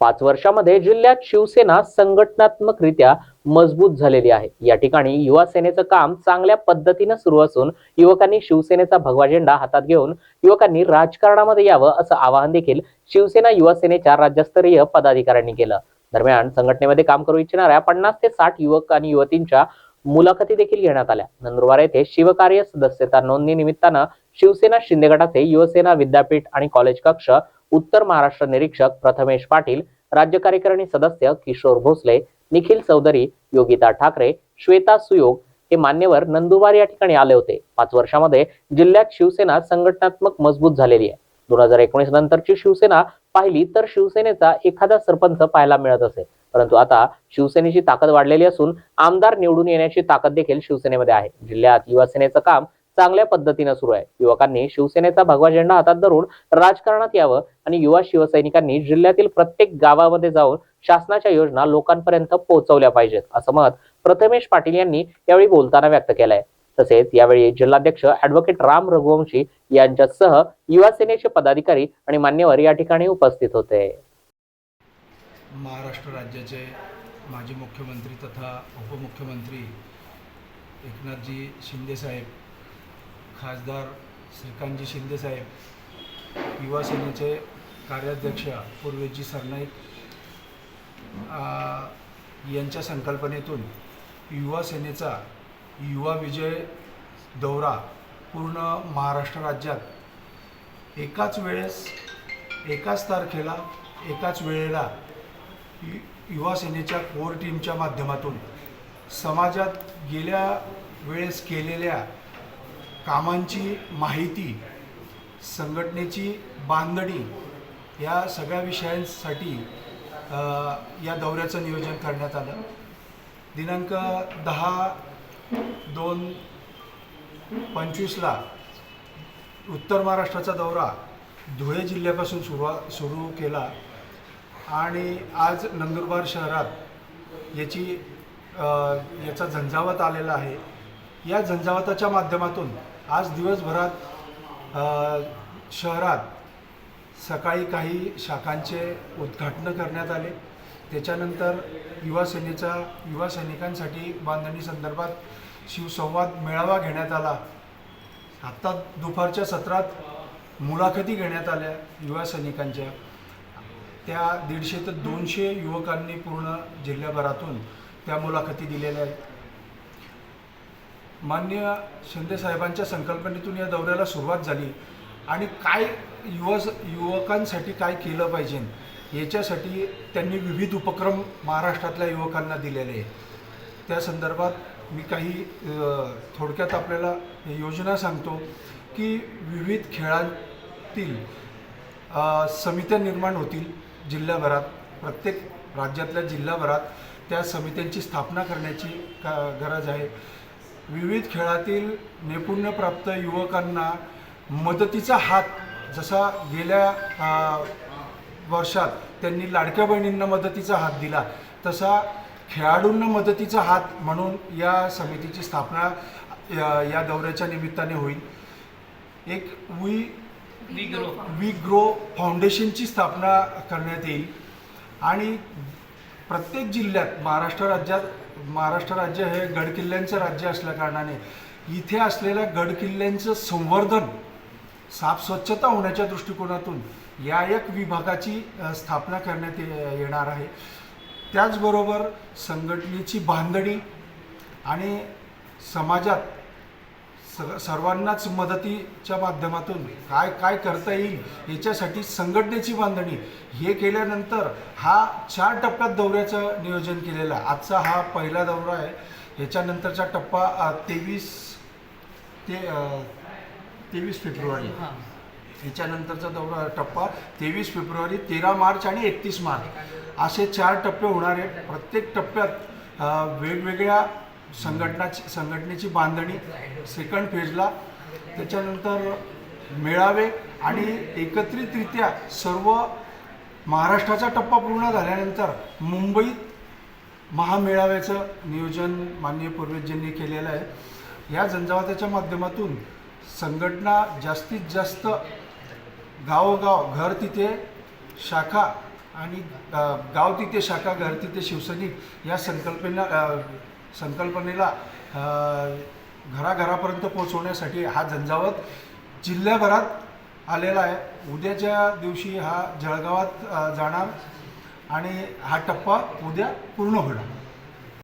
पाच वर्षामध्ये जिल्ह्यात शिवसेना संघटनात्मकरित्या मजबूत झालेली आहे. या ठिकाणी युवा सेनेचं काम चांगल्या पद्धतीनं सुरू असून युवकांनी शिवसेनेचा भगवा झेंडा हातात घेऊन युवकांनी राजकारणामध्ये यावं असं आवाहन देखील शिवसेना युवा सेनेच्या राज्यस्तरीय पदाधिकाऱ्यांनी केलं. दरम्यान संघटनेमध्ये काम करू इच्छिणाऱ्या पन्नास ते साठ युवक आणि युवतींच्या मुलाखती देखील घेण्यात आल्या. नंदुरबार येथे शिवकार्य सदस्यता नोंदणी निमित्तानं शिवसेना शिंदे गटाचे युवसेना विद्यापीठ आणि कॉलेज कक्ष उत्तर महाराष्ट्र निरीक्षक प्रथमेश पाटील राज्य कार्यकारिणी सदस्य किशोर भोसले निखिल चौधरी योगिता ठाकरे श्वेता सुयोग हे मान्यवर नंदुरबार या ठिकाणी आले होते. पाच वर्षामध्ये जिल्ह्यात शिवसेना संघटनात्मक मजबूत झालेली आहे. दोन हजार एकोणीस नंतरची शिवसेना पाहिली तर शिवसेनेचा एखादा सरपंच पाहायला मिळत असे परंतु आता शिवसेनेची ताकद वाढलेली असून आमदार निवडून येण्याची ताकद देखील शिवसेनेमध्ये आहे. जिल्ह्यात युवासेनेचं काम चांगल्या पद्धतीनं सुरू आहे. युवकांनी शिवसेनेचा भगवा झेंडा हातात धरून राजकारणात यावं आणि युवा शिवसैनिकांनी जिल्ह्यातील प्रत्येक गावामध्ये जाऊन शासनाच्या योजना लोकांपर्यंत पोहोचवल्या पाहिजेत असं मत प्रथमेश पाटील यांनी यावेळी बोलताना व्यक्त केलंय. तसेच यावेळी जिल्हाध्यक्ष ऍडव्होकेट राम रघुवंशी यांच्यासह युवा सेनेचे पदाधिकारी आणि मान्यवर या ठिकाणी उपस्थित होते. महाराष्ट्र राज्याचे माजी मुख्यमंत्री तथा उपमुख्यमंत्री एकनाथजी शिंदेसाहेब खासदार श्रीकांतजी शिंदेसाहेब युवा सेनेचे कार्याध्यक्ष पूर्वेजी सरनाईक यांच्या संकल्पनेतून युवा सेनेचा युवा विजय दौरा पूर्ण महाराष्ट्र राज्यात एकाच वेळेस एकाच तारखेला एकाच वेळेला यु- युवा सेनेच्या कोर टीमच्या माध्यमातून समाजात गेल्या वेळेस केलेल्या कामांची माहिती संघटनेची बांधणी या सगळ्या विषयांसाठी या दौऱ्याचं नियोजन करण्यात आलं. दिनांक दहा दोन पंचवीसला उत्तर महाराष्ट्राचा दौरा धुळे जिल्ह्यापासून सुरुवा सुरू केला आणि आज नंदुरबार शहरात याची याचा झंझावत आलेला आहे. या झंझावताच्या माध्यमातून आज दिवसभरात शहरात सकाळी काही शाखांचे उद्घाटनं करण्यात आले. त्याच्यानंतर युवा सेनेचा युवा सैनिकांसाठी बांधणी संदर्भात शिवसंवाद मेळावा घेण्यात आला. आत्ता दुपारच्या सत्रात मुलाखती घेण्यात आल्या युवा सैनिकांच्या. त्या दीडशे ते दोनशे युवकांनी पूर्ण जिल्ह्याभरातून त्या मुलाखती दिलेल्या आहेत. मान्य शिंदे साहेबांच्या संकल्पनेतून या दौऱ्याला सुरुवात झाली. आणि काय युवा युवकांसाठी काय केलं पाहिजे? याच्यासाठी त्यांनी विविध उपक्रम महाराष्ट्रातल्या युवकांना दिलेले आहे त्या संदर्भात मी काही थोडक्यात आपल्याला योजना सांगतो की विविध खेळांतील समित्या निर्माण होतील जिल्ह्याभरात प्रत्येक राज्यातल्या जिल्ह्याभरात त्या समित्यांची स्थापना करण्याची का गरज आहे. विविध खेळातील नैपुण्यप्राप्त युवकांना मदतीचा हात जसा गेल्या वर्षात त्यांनी लाडक्या बहिणींना मदतीचा हात दिला तसा खेळाडूंना मदतीचा हात म्हणून या समितीची स्थापना या या दौऱ्याच्या निमित्ताने होईल. एक वी वी ग्रो फाउंडेशनची स्थापना करण्यात येईल. आणि प्रत्येक जिल्ह्यात महाराष्ट्र राज्यात महाराष्ट्र राज्य हे गडकिल्ल्यांचं राज्य असल्याकारणाने इथे असलेल्या गडकिल्ल्यांचं संवर्धन साफ स्वच्छता होण्याच्या दृष्टिकोनातून या एक विभागाची स्थापना करण्यात ये- येणार आहे. त्याचबरोबर संघटनेची बांधणी आणि समाजात सर्वांनाच मदतीच्या माध्यमातून काय काय करता येईल याच्यासाठी संघटनेची बांधणी. हे केल्यानंतर हा चार टप्प्यात दौऱ्याचं नियोजन केलेलं आहे. आजचा हा पहिला दौरा आहे. ह्याच्यानंतरचा टप्पा तेवीस ते तेवीस फेब्रुवारी. ह्याच्यानंतरचा दौरा टप्पा तेवीस फेब्रुवारी तेरा मार्च आणि एकतीस मार्च. असे चार टप्पे होणार आहेत. प्रत्येक टप्प्यात वेगवेगळ्या संघटनाची संघटनेची बांधणी सेकंड फेजला त्याच्यानंतर मेळावे आणि एकत्रितरित्या सर्व महाराष्ट्राचा टप्पा पूर्ण झाल्यानंतर मुंबईत महामेळाव्याचं नियोजन माननीय पूर्वजांनी केलेलं आहे. या झंझावाताच्या माध्यमातून संघटना जास्तीत जास्त गावोगाव घर तिथे शाखा आणि गाव तिथे शाखा घर तिथे शिवसैनिक या संकल्पना संकल्पनेला घराघरापर्यंत पोहोचवण्यासाठी हा झंझावत जिल्ह्याभरात आलेला आहे. उद्याच्या दिवशी हा जळगावात जाणार आणि हा टप्पा उद्या पूर्ण होणार.